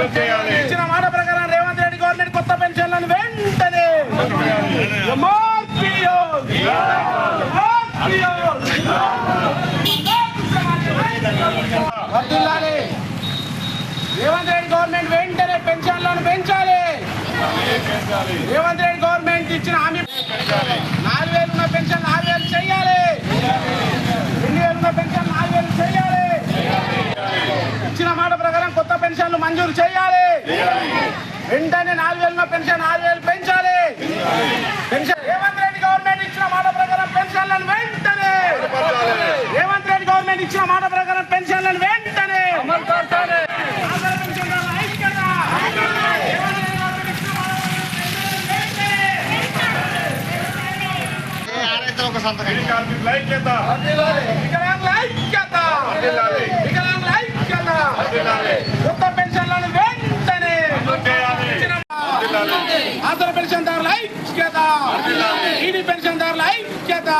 ఇచ్చిన మాట ప్రకారం రేవంత్ రెడ్డి గవర్నమెంట్ కొత్త పెన్షన్లను వెంటనే రేవంత్ రెడ్డి గవర్నమెంట్ వెంటనే పెన్షన్లను పెంచాలి. రేవంత్ రెడ్డి గవర్నమెంట్ ఇచ్చిన హామీ నాలుగు వేలు ఉన్న పెన్షన్ నాలుగు వేలు చేయాలి రెండు వేలు ఉన్న పెన్షన్ నాలుగు వేలు చేయాలి ఇచ్చిన మాట ప్రకారం కొత్త పెన్షన్లు మంజూరు చేయాలి. వెంటనే నాలుగు వేలు పెన్షన్ నాలుగు వేలు పెంచాలి. పెన్షన్ రేవంత్ రెడ్డి గవర్నమెంట్ ఇచ్చిన మాట ప్రకారం పెన్షన్లను వెంటనే. రేవంత్ రెడ్డి గవర్నమెంట్ ఇచ్చిన మాట ప్రకారం పెన్షన్లను వెంటనే. ఆధార పెన్షన్ల ఐక్యత. రేవంత్ రెడ్డి గవర్నమెంట్ ఇచ్చిన మాట ప్రకారం పెన్షన్లను వెంటనే వికలాంగుల ఐక్యత వికలాంగుల ఐక్యత కొత్త పెన్షన్లను వెంటనే ఆధార పెన్షన్దారుల ఐక్యత ఈడీ పెన్షన్దారుల ఐక్యత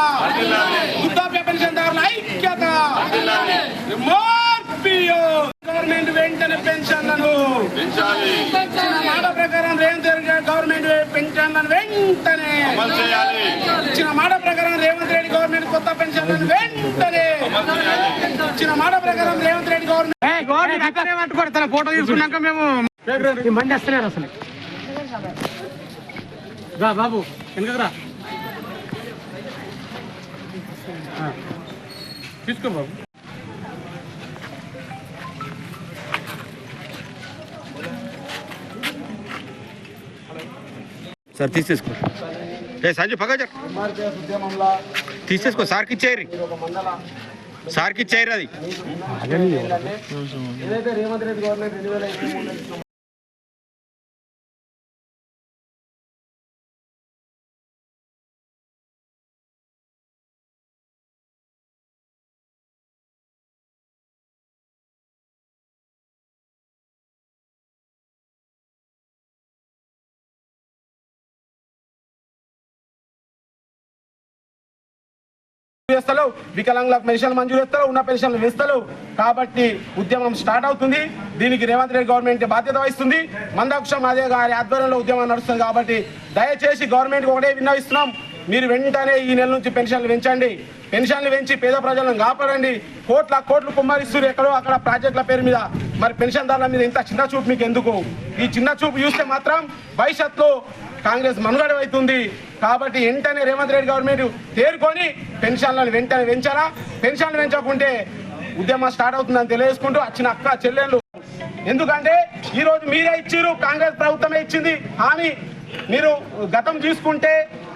వృద్ధాప్య పెన్షన్దారుల ఐక్యత గవర్నమెంట్ వెంటనే పెన్షన్లను ఇచ్చిన మాట ప్రకారం రేవంత్ రెడ్డి గవర్నమెంట్ పెన్షన్లను వెంటనే ఇచ్చిన మాట ప్రకారం రేవంత్ రెడ్డి గవర్నమెంట్ కొత్త పెన్షన్లను వెంటనే ఇచ్చిన మాట ప్రకారం రేవంత్ రెడ్డి గవర్నమెంట్ ఫోటో తీసుకున్నాక మేము మంది వస్తున్నారు అసలు. రా బాబు వెనకకు రా. తీసుకో బాబు. సార్ తీసేసుకో. ఏ సంజయ్ పక్క తీసేసుకో సార్కి ఇచ్చేయరు సార్కి ఇచ్చేయరు అది. ఏదైతే రేవంత్ రెడ్డి గవర్నమెంట్ రెండు వికలాంగులకు పెన్షన్ మంజూరు చేస్తారు ఉన్న పెన్షన్లు వేస్తలు కాబట్టి ఉద్యమం స్టార్ట్ అవుతుంది. దీనికి రేవంత్ రెడ్డి గవర్నమెంట్ బాధ్యత వహిస్తుంది. మందాక్షం అదే గారి ఆధ్వర్యంలో ఉద్యమం నడుస్తుంది కాబట్టి దయచేసి గవర్నమెంట్ ఒకటే విన్నవిస్తున్నాం. మీరు వెంటనే ఈ నెల నుంచి పెన్షన్లు పెంచండి. పెన్షన్లు పెంచి పేద ప్రజలను కాపాడండి. కోట్ల కోట్లు కుమ్మరిస్తున్నారు ఎక్కడో అక్కడ ప్రాజెక్టుల పేరు మీద. మరి పెన్షన్దారుల మీద ఇంత చిన్న చూపు మీకు ఎందుకు ఈ చిన్న చూపు చూస్తే మాత్రం భవిష్యత్తులో కాంగ్రెస్ మనుగడవుతుంది. కాబట్టి వెంటనే రేవంత్ రెడ్డి గవర్నమెంట్ తేరుకొని పెన్షన్లను వెంటనే పెంచారా పెన్షన్లు పెంచకుంటే ఉద్యమం స్టార్ట్ అవుతుందని తెలియజేసుకుంటూ వచ్చిన అక్క చెల్లెళ్ళు. ఎందుకంటే ఈరోజు మీరే ఇచ్చిర్రు కాంగ్రెస్ ప్రభుత్వమే ఇచ్చింది. హామీ మీరు గతం చూసుకుంటే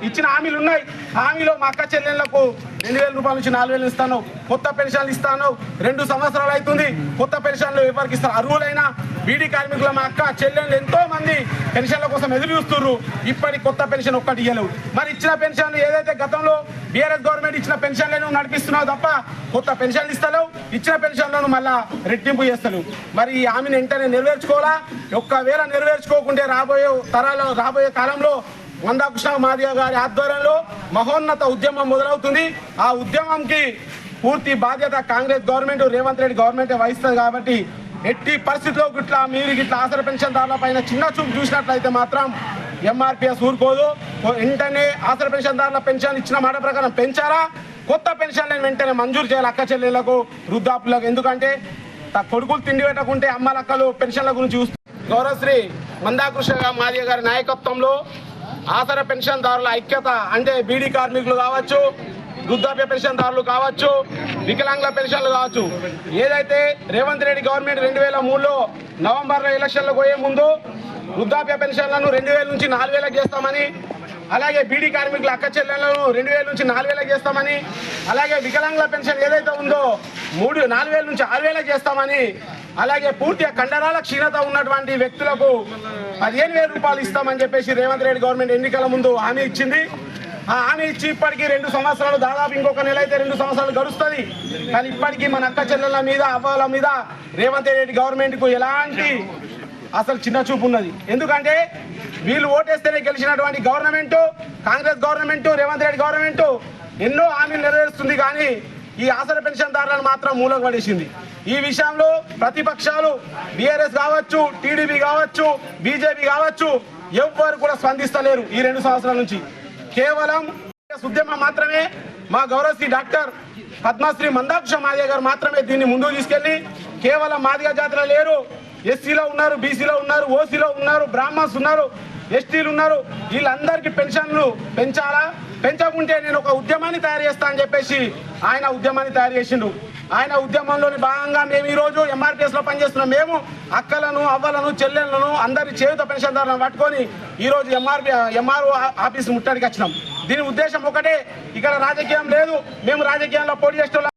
ఇచ్చిన హామీలు ఉన్నాయి. హామీలో మా అక్క చెల్లెళ్ళకు రెండు వేల రూపాయల నుంచి నాలుగు వేలు ఇస్తాను. కొత్త పెన్షన్లు ఇస్తాను. రెండు సంవత్సరాలు అవుతుంది. కొత్త పెన్షన్లు ఎవరికి ఇస్తారు? అర్హులైన బీడీ కార్మికుల మా అక్క చెల్లెళ్ళు ఎంతో మంది పెన్షన్ల కోసం ఎదురు చూస్తున్నారు ఇప్పటికి కొత్త పెన్షన్ ఒక్కటి ఇయ్యలేవు. మరి ఇచ్చిన పెన్షన్లు ఏదైతే గతంలో బీఆర్ఎస్ గవర్నమెంట్ ఇచ్చిన పెన్షన్లను నడిపిస్తున్నావు తప్ప కొత్త పెన్షన్లు ఇస్తలేవు. ఇచ్చిన పెన్షన్లను మళ్ళా రెట్టింపు చేస్తలేవు. మరి ఈ హామీని వెంటనే నెరవేర్చుకోవాలా? ఒక్కవేళ నెరవేర్చుకోకుంటే రాబోయే తరాల రాబోయే కాలంలో మందాకృష్ణ మాదిగ గారి ఆధ్వర్యంలో మహోన్నత ఉద్యమం మొదలవుతుంది. ఆ ఉద్యమంకి పూర్తి బాధ్యత కాంగ్రెస్ గవర్నమెంట్ రేవంత్ రెడ్డి గవర్నమెంట్ వహిస్తుంది కాబట్టి ఎట్టి పరిస్థితిలో గిట్లా మీరు గిట్లా ఆసర పెన్షన్దారుల పైన చిన్న చూపు చూసినట్లయితే మాత్రం ఎంఆర్పిఎస్ ఊరుకోదు. వెంటనే ఆసర పెన్షన్దారుల పెన్షన్ ఇచ్చిన మాట ప్రకారం పెంచారా? కొత్త పెన్షన్లను వెంటనే మంజూరు చేయాలి అక్క చెల్లెళ్ళకు వృద్ధాపులకు ఎందుకంటే కొడుకులు తిండి పెట్టకుంటే అమ్మలక్కలు పెన్షన్ల గురించి చూస్తారు గౌరవశ్రీ మందాకృష్ణ మాదిగ గారి నాయకత్వంలో ఆసర పెన్షన్దారుల ఐక్యత అంటే బీడీ కార్మికులు కావచ్చు వృద్ధాప్య పెన్షన్దారులు కావచ్చు వికలాంగుల పెన్షన్లు కావచ్చు. ఏదైతే రేవంత్ రెడ్డి గవర్నమెంట్ రెండు వేల మూడులో నవంబర్లో ఎలక్షన్లకు పోయే ముందు వృద్ధాప్య పెన్షన్లను రెండు వేల నుంచి నాలుగు వేలకు చేస్తామని అలాగే బీడీ కార్మికుల అక్క చెల్లెలను రెండు వేల నుంచి నాలుగు వేలకు చేస్తామని అలాగే వికలాంగుల పెన్షన్ ఏదైతే ఉందో మూడు నాలుగు వేల నుంచి ఆరు వేలకు చేస్తామని అలాగే పూర్తిగా కండరాల క్షీణత ఉన్నటువంటి వ్యక్తులకు పదిహేను వేల రూపాయలు ఇస్తామని చెప్పేసి రేవంత్ రెడ్డి గవర్నమెంట్ ఎన్నికల ముందు హామీ ఇచ్చింది. ఆ హామీ ఇచ్చి ఇప్పటికీ రెండు సంవత్సరాలు దాదాపు ఇంకొక నెల అయితే రెండు సంవత్సరాలు గడుస్తుంది. కానీ ఇప్పటికీ మన అక్క చెల్లెల మీద అవ్వాల మీద రేవంత్ రెడ్డి గవర్నమెంట్కు ఎలాంటి అసలు చిన్న చూపు ఉన్నది. ఎందుకంటే వీళ్ళు ఓటేస్తేనే గెలిచినటువంటి government Congress government Revanth Reddy government ఎన్నో హామీలు నెరవేరుస్తుంది కానీ ఈ ఆసర పెన్షన్దారులను మాత్రం మూలకు పడేసింది ఈ విషయంలో ప్రతిపక్షాలు బీఆర్ఎస్ కావచ్చు టీడీపీ కావచ్చు బీజేపీ కావచ్చు ఎవ్వరు కూడా స్పందిస్తలేరు ఈ రెండు సంవత్సరాల నుంచి. కేవలం ఉద్యమం మాత్రమే. మా గౌరవశ్రీ డాక్టర్ పద్మశ్రీ మందాక్ష మాదిగ గారు మాత్రమే దీన్ని ముందుకు తీసుకెళ్ళి కేవలం మాదిగ జాతర లేరు. ఎస్సీలో ఉన్నారు బీసీలో ఉన్నారు ఓసీలో ఉన్నారు బ్రాహ్మణ్స్ ఉన్నారు ఎస్టీలు ఉన్నారు. వీళ్ళందరికీ పెన్షన్లు పెంచాలా? పెంచకుంటే నేను ఒక ఉద్యమాన్ని తయారు చేస్తా అని చెప్పేసి ఆయన ఉద్యమాన్ని తయారు చేసిండు. ఆయన ఉద్యమంలోని భాగంగా మేము ఈ రోజు ఎంఆర్పిఎస్లో పనిచేస్తున్న. మేము అక్కలను అవ్వలను చెల్లెలను అందరి చేయుత పెన్షన్దారులను పట్టుకొని ఈ రోజు ఎంఆర్పి ఎంఆర్ఓ ఆఫీస్ ముట్టడికి వచ్చినాం. దీని ఉద్దేశం ఒకటే ఇక్కడ రాజకీయం లేదు. మేము రాజకీయాల్లో పోటీ చేసే